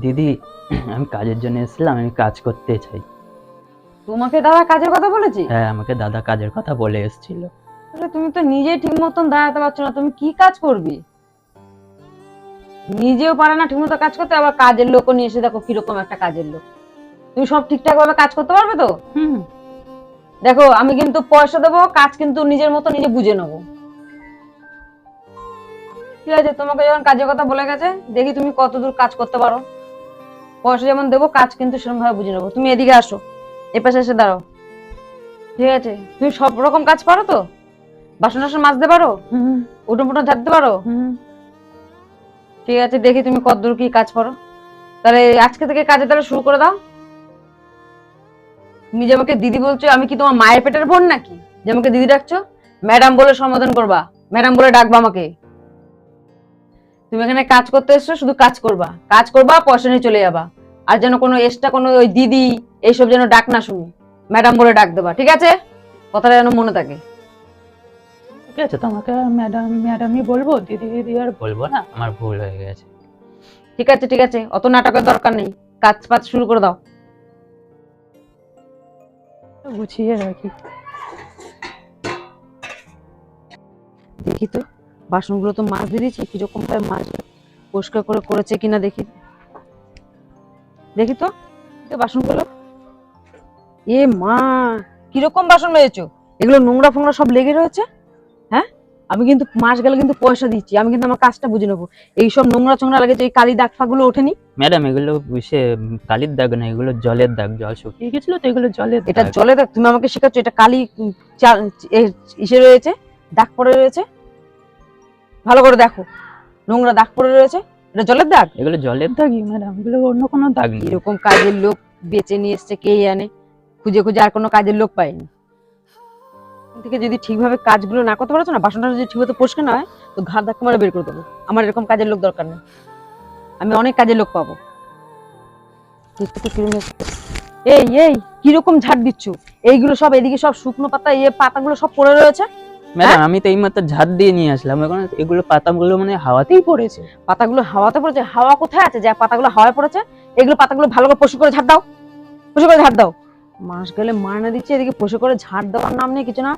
দিদি আমি কাজের জন্য এসেছিলাম আমি কাজ করতে চাই। তোমাকে দাদা কাজের কথা বলেছি? হ্যাঁ আমাকে দাদা কাজের কথা বলে এসেছিল। তাহলে তুমি তো নিজে ঠিক মতন দাঁড়াতে পারছ না তুমি কি কাজ করবি? নিজেও পারে না ঠিক মতো কাজ করতে আবার কাজের লোকও নিয়ে এসে দেখো কীরকম একটা কাজের লোক। তুমি সব ঠিকঠাক ভাবে কাজ করতে পারবে তো? হুম। দেখো আমি কিন্তু পয়সা দেবো কাজ কিন্তু নিজের মতো নিজে বুঝে নেব। ঠিক আছে তোমাকে যখন কাজের কথা বলে গেছে দেখি তুমি কতদূর কাজ করতে পারো। পয়সা যেমন দেবো কাজ কিন্তু সেরকম ভাবে বুঝে নেব। তুমি এদিকে আসো এ পাশে এসে দাঁড়াও। ঠিক আছে? তুমি সব রকম কাজ পারো তো? বাসন টাসন মাজতে পারো? হুম। উঠোন ফুটন ঝাড়তে পারো? ঠিক আছে দেখি তুমি কতদূর কি কাজ পারো। তাহলে আজকে থেকে কাজে তাহলে শুরু করে দাও। তুমি যে আমাকে দিদি বলছো আমি কি তোমার মায়ের পেটের বোন নাকি? যে আমাকে দিদি ডাকছো? ম্যাডাম বলে সম্বোধন করবা। ম্যাডাম বলে ডাকবা আমাকে। তুমি এখানে কাজ করতে এসছো শুধু কাজ করবা। কাজ করবা পয়সা নিয়ে চলে যাবা। আর যেন কোনো এক্সট্রা কোনো ওই দিদি এইসব যেন ডাক না শুনি। ম্যাডাম বলে ডাক দেবা ঠিক আছে? কথাটা যেন মনে থাকে। ঠিক আছে তোমাকে ম্যাডাম ম্যাডামই বলব দিদি দিদি আর বলব না আমার ভুল হয়ে গেছে। ঠিক আছে ঠিক আছে অত নাটকের দরকার নেই। কাজ পাজ শুরু করে দাও। গুছিয়ে রাখি। দেখি তো। বাসনগুলো তো মাছ দিয়ে দিয়েছি কীরকম ভাবে মাছ পরিষ্কার করে করেছে কিনা দেখি। দেখি তো বাসনগুলো। এ মা কীরকম বাসন মেরেছো এগুলো নোংরা ফোংরা সব লেগে রয়েছে? হ্যাঁ? আমি কিন্তু মাস গেলে কিন্তু পয়সা দিচ্ছি আমি কিন্তু আমার কাজটা বুঝে নেব। এইসব নোংরা চোংরা লেগেছে এই কালি দাগ ফাগুলো ওঠেনি? ম্যাডাম এগুলো সে কালির দাগ না এগুলো জলের দাগ জল শুকিয়ে গেছিল তো এগুলো জলের এটা জলের দাগ। তুমি আমাকে শেখাচ্ছ এটা কালি ইসে রয়েছে দাগ পড়ে রয়েছে? ভালো করে দেখো। নোংরা দাগ পড়ে রয়েছে। এটা জলের দাগ? এগুলো জলের দাগই ম্যাডাম এগুলো অন্য কোনো দাগ নেই। এরকম কাজের লোক বেঁচে নিয়ে এসছে কে জানে? খুঁজে খুঁজে আর কোনো কাজের লোক এখান থেকে যদি ঠিকভাবে কাজগুলো না করতে পারছ না বাসনটা যদি ঠিকমতো পরিষ্কার না হয় তো ঘাট ধাক্কা মারে বের করে দেবো। আমার এরকম কাজের লোক দরকার নেই। আমি অনেক কাজের লোক পাবো। এই এই কীরকম ঝাড় দিচ্ছ? এইগুলো সব এদিকে সব শুকনো পাতা এই পাতাগুলো সব পড়ে রয়েছে। ম্যাডাম আমি তো এই মাত্র ঝাড় দিয়ে নিয়ে আসলাম। এখন এগুলো পাতাগুলো মানে হাওয়াতেই পড়েছে। পাতাগুলো হাওয়াতে পড়েছে? হাওয়া কোথায় আছে? যে পাতাগুলো হাওয়ায় পড়েছে এগুলো পাতাগুলো ভালো করে পশু করে ঝাড় দাও। পশু করে ঝাড় দাও। মাস গেলে মারনা দিচ্ছে এদিকে পশু করে ঝাড় দেওয়ার নাম নেই কিছু না।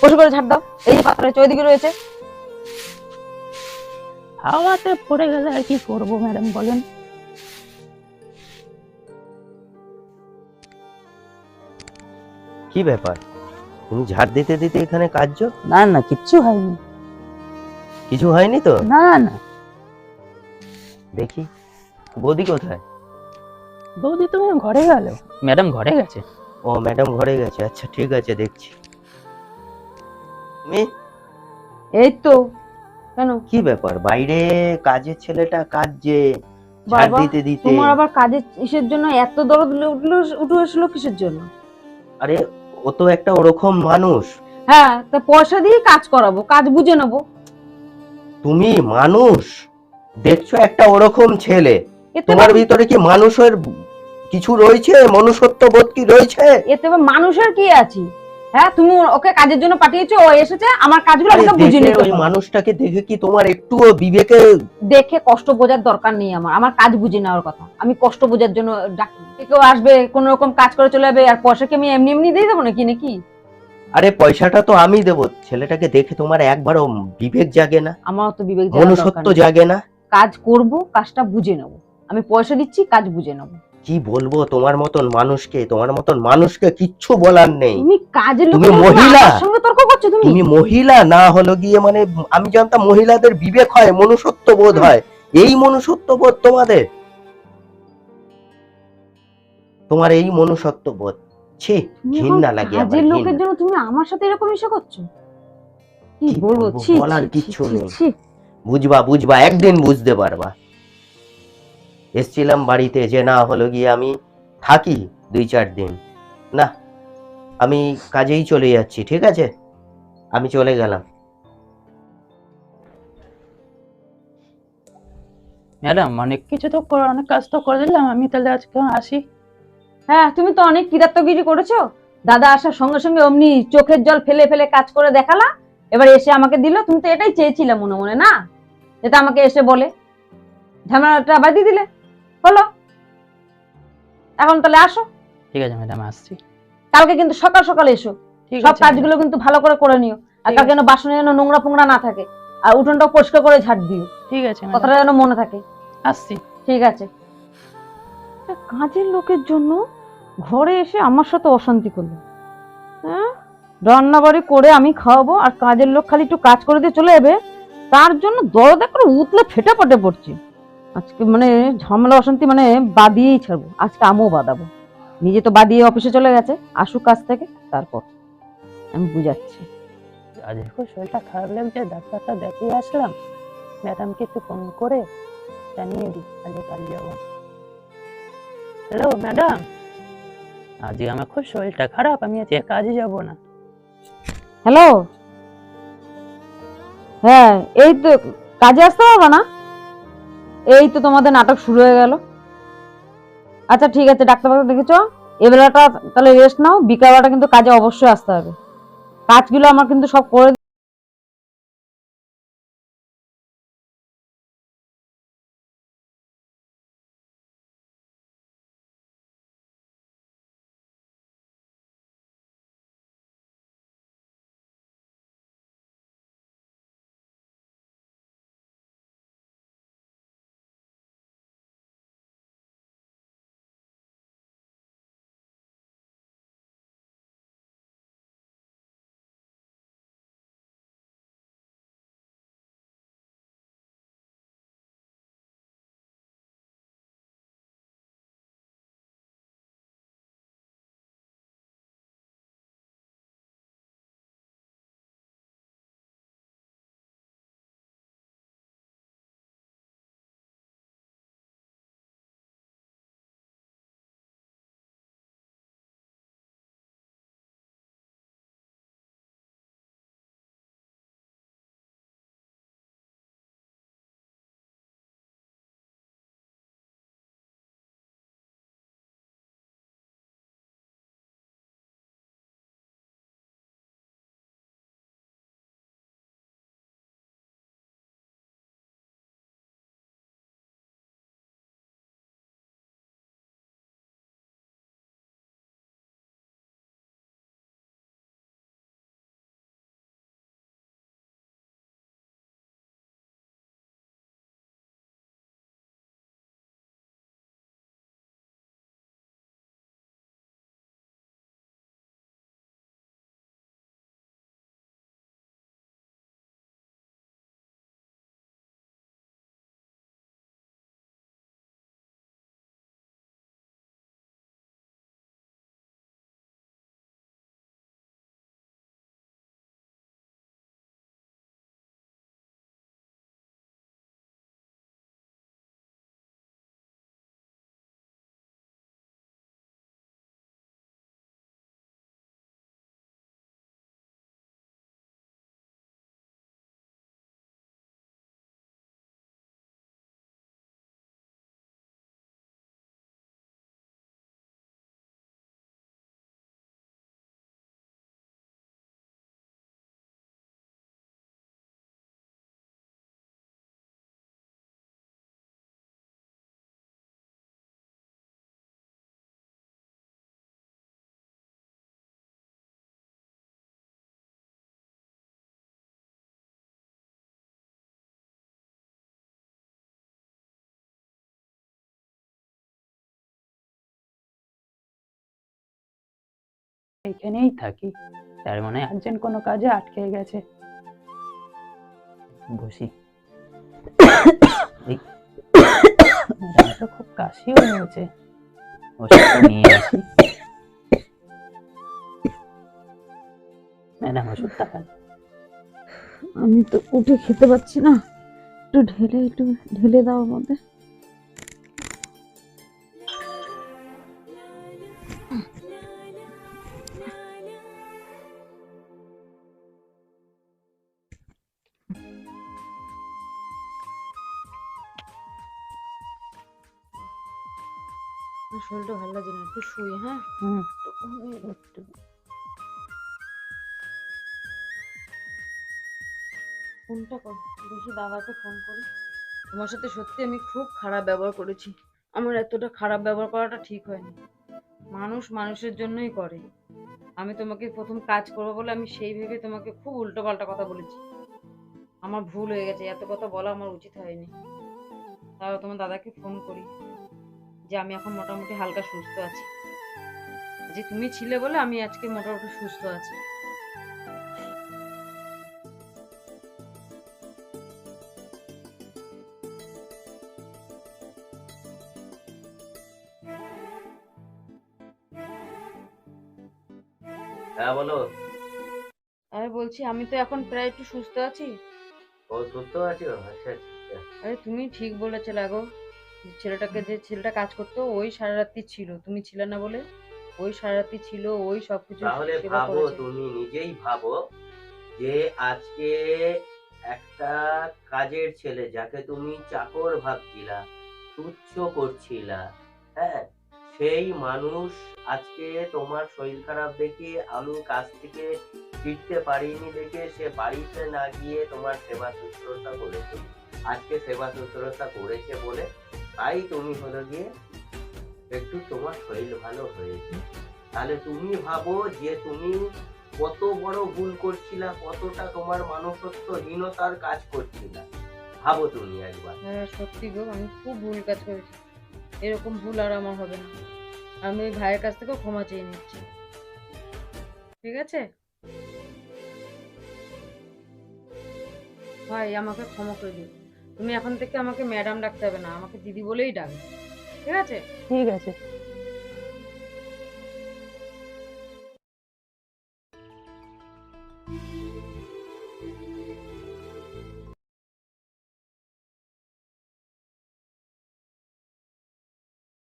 পশু করে ঝাড় দাও। এই যে পাতা রয়েছে ওইদিকে রয়েছে। হাওয়াতে পড়ে গেলে আর কি করব ম্যাডাম বলেন। কি ব্যাপার? তুমি ঝাড় দিতে দিতে এখানে কাজ না না কিচ্ছু হয়নি। কিছু হয়নি তো? না না। দেখি বৌদি কোথায়? বৌদি তুমি ঘরে গেল? ম্যাডাম ঘরে গেছে। ও ম্যাডাম ঘরে গেছে। আচ্ছা ঠিক আছে দেখছি। তুমি? এই তো। কেন? কি ব্যাপার? বাইরে কাজের ছেলেটা কাজ যে ঝাড় দিতে দিতে। তোমার আবার কাজের ইসের জন্য এত দরদ উঠল উঠে আসলো কিসের জন্য? আরে ও তো একটা ওরকম মানুষ। হ্যাঁ তা পয়সা দিয়ে কাজ করাবো কাজ বুঝে নেব। তুমি মানুষ? দেখছ একটা ওরকম ছেলে। এতে তোমার ভিতরে কি মানুষের কিছু রয়েছে? মনুষ্যত্ব বোধ কি রয়েছে? এতে মানুষের কি আছে? হ্যাঁ তুমি ওকে কাজের জন্য পাঠিয়েছো ও এসেছে আমার কাজগুলো আরে আমাকে বুঝে নিতে ওই মানুষটাকে দেখে কি তোমার একটুও বিবেকে দেখে কষ্ট বোঝার দরকার নেই আমার আমার কাজ বুঝে নেওয়ার কথা। আমি কষ্ট বোঝার জন্য ডাকি কেউ আসবে কোন রকম কাজ করে চলে যাবে আর পয়সা কি আমি এমনি এমনি দিয়ে দেবো নাকি নাকি? আরে পয়সাটা তো আমি দেবো ছেলেটাকে দেখে তোমার একবারও বিবেক জাগে না আমার তো বিবেক মনুষ্যত্ব জাগে না। কাজ করব কাজটা বুঝে নেব। আমি পয়সা দিচ্ছি কাজ বুঝে নেব। কি বলব? তোমার মতন মানুষকে তোমার মতন মানুষকে কিচ্ছু বলার নেই। তুমি কাজের তুমি মহিলা। সঙ্গে তর্ক করছ তুমি? তুমি মহিলা না হলো গিয়ে মানে আমি জানতাম মহিলাদের বিবেক হয় মনুষ্যত্ব বোধ হয়। এই মনুষ্যত্ব বোধ তোমাদের? তোমার এই মনুষ্যত্ব বোধ। ছি ঘৃণা লাগে কাজের লোকের জন্য তুমি আমার সাথে এরকম এসে করছ? কি বলব? ছি বলার কিচ্ছু নেই। বুঝবা বুঝবা একদিন বুঝতে পারবা। এসছিলাম বাড়িতে, যে না হলো গিয়ে আমি থাকি দুই চার দিন। না, আমি কাজেই চলে যাচ্ছি, ঠিক আছে? আমি চলে গেলাম। ম্যাডাম, অনেক কিছু তো অনেক কাজ তো করে দিলাম, আমি তাহলে আজকে আসি। হ্যাঁ তুমি তো অনেক কিরাত্তগিরি করেছ। দাদা আসার সঙ্গে সঙ্গে অমনি চোখের জল ফেলে ফেলে কাজ করে দেখালা, এবার এসে আমাকে দিল, তুমি তো এটাই চেয়েছিলে মনে মনে, না? যেটা আমাকে এসে বলে। ঝামেলাটা বাদিয়ে দিলে। হলো? এখন তাহলে আসো। ঠিক আছে ম্যাডাম আসছি। কালকে কিন্তু সকাল সকাল এসো। সব কাজগুলো কিন্তু ভালো করে করে নিও। আর কালকে যেন বাসনে যেন নোংরা ফোংরা না থাকে আর উঠোনটা পরিষ্কার করে ঝাড় দিও। ঠিক আছে কথাটা যেন মনে থাকে। আসছি। ঠিক আছে। কাজের লোকের জন্য ঘরে এসে আমার সাথে অশান্তি করল। হ্যাঁ? রান্না বাড়ি করে আমি খাওয়াবো আর কাজের লোক খালি একটু কাজ করে দিয়ে চলে যাবে তার জন্য দরদা করে উতলে ফেটে পটে পড়ছে। আজকে মানে ঝামেলা অশান্তি মানে বাদিয়েই ছাড়বো। আজকে আমিও বাদাবো নিজে তো বাদিয়ে অফিসে চলে গেছে। আসুক কাজ থেকে তারপর আমি বুঝাচ্ছি। আজ খুব শরীরটা খারাপ লাগছে ডাক্তারটা দেখিয়ে আসলাম। ম্যাডামকে একটু ফোন করে জানিয়ে দিই আজকে কাল যাব। Hello madam? আজকে আমার খুব শরীরটা খারাপ আমি আজকে কাজে যাব না। হ্যালো? হ্যাঁ এই তো কাজে আসতে পারবে না? এই তো তোমাদের নাটক শুরু হয়ে গেল। আচ্ছা ঠিক আছে, ডাক্তারবাবু দেখেছ? এবেলাটা তাহলে রেস্ট নাও, বিকালবেলাটা কিন্তু কাজে অবশ্যই আসতে হবে। কাজগুলো আমার কিন্তু সব করে এইখানেই থাকি। তার মানে আর্জেন্ট কোনো কাজে আটকে গেছে। বসি। খুব কাশিও হয়েছে। আমি তো উঠে খেতে পাচ্ছি না। একটু ঢেলে একটু ঢেলে দাও ওর শরীরটা ভালো লাগছে না একটু শুয়ে হ্যাঁ? একটু ফোনটা কর দেখি দাদাকে ফোন করি। তোমার সাথে সত্যি আমি খুব খারাপ ব্যবহার করেছি। আমার এতটা খারাপ ব্যবহার করাটা ঠিক হয়নি। মানুষ মানুষের জন্যই করে। আমি তোমাকে প্রথম কাজ করব বলে আমি সেই ভেবে তোমাকে খুব উল্টো পাল্টা কথা বলেছি। আমার ভুল হয়ে গেছে এত কথা বলা আমার উচিত হয়নি। তাও তোমার দাদাকে ফোন করি। যে আমি এখন মোটামুটি হালকা সুস্থ আছি। যে তুমি ছিলে বলে আমি আজকে মোটামুটি সুস্থ আছি। হ্যাঁ বলো। আরে বলছি আমি তো এখন প্রায় একটু সুস্থ আছি। ও সুস্থ আছো আচ্ছা আচ্ছা। আরে তুমি ঠিক বলেছ লাগো। ছেলেটাকে যে ছেলেটা কাজ করতো ওই সারা রাত্রি ছিল। তুমি ছিলে না বলে? ওই সারা রাত্রি ছিল ওই সবকিছু তাহলে ভাবো তুমি নিজেই ভাবো যে আজকে একটা কাজের ছেলে যাকে তুমি চাকর ভাবছিলা তুচ্ছ করছিলা হ্যাঁ? সেই মানুষ আজকে তোমার শরীর খারাপ দেখে আমি কাজ থেকে ফিরতে পারিনি দেখে সে বাড়িতে না গিয়ে তোমার সেবা শুশ্রূষা করেছে। আজকে সেবা শুশ্রূষা করেছে বলে তাই তুমি হলো গিয়ে একটু তোমার শরীর ভালো হয়েছে। তাহলে তুমি ভাবো যে তুমি কত বড় ভুল করছিলা, কতটা তোমার মানুষত্বহীনতার কাজ করছিলা। ভাবো তুমি একবার। হ্যাঁ সত্যি গো, আমি খুব ভুল কাজ করেছি। এরকম ভুল আর আমার হবে না। আমি ওই ভাইয়ের কাছ থেকেও ক্ষমা চেয়ে নিচ্ছি। ঠিক আছে? ভাই, আমাকে ক্ষমা করে দিও। তুমি এখন থেকে আমাকে ম্যাডাম ডাকতে হবে না, আমাকে দিদি বলেই ডাকবে। ঠিক আছে? ঠিক আছে।